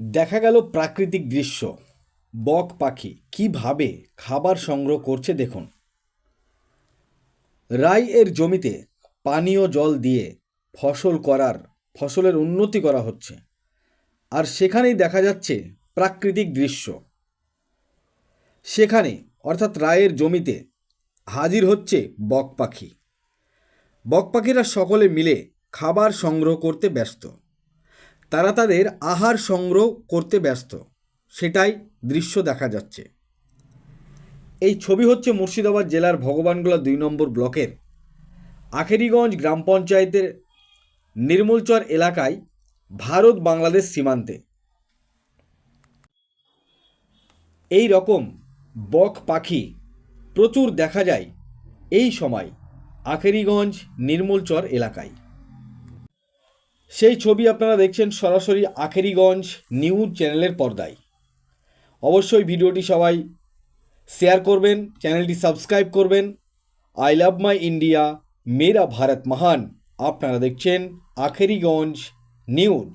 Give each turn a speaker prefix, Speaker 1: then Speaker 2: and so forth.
Speaker 1: দেখা গেল প্রাকৃতিক দৃশ্য। বক পাখি কীভাবে খাবার সংগ্রহ করছে দেখুন। রাই এর জমিতে পানীয় জল দিয়ে ফসল করার, ফসলের উন্নতি করা হচ্ছে। আর সেখানেই দেখা যাচ্ছে প্রাকৃতিক দৃশ্য। সেখানে, অর্থাৎ রায়ের জমিতে হাজির হচ্ছে বক পাখি। বক পাখিরা সকলে মিলে খাবার সংগ্রহ করতে ব্যস্ত। তারা তাদের আহার সংগ্রহ করতে ব্যস্ত। সেটাই দৃশ্য দেখা যাচ্ছে। এই ছবি হচ্ছে মুর্শিদাবাদ জেলার ভগবানগোলা দুই নম্বর ব্লকের আখেরিগঞ্জ গ্রাম পঞ্চায়েতের নির্মলচর এলাকায় ভারত বাংলাদেশ সীমান্তে। এই রকম বক পাখি প্রচুর দেখা যায় এই সময় আখেরিগঞ্জ নির্মলচর এলাকায়। সেই ছবি আপনারা দেখছেন সরাসরি আখেরিগঞ্জ নিউজ চ্যানেলের পর্দায়। অবশ্যই ভিডিওটি সবাই শেয়ার করবেন, চ্যানেলটি সাবস্ক্রাইব করবেন। আই লাভ মাই ইন্ডিয়া, মেরা ভারত মহান। আপনারা দেখছেন আখেরিগঞ্জ নিউজ।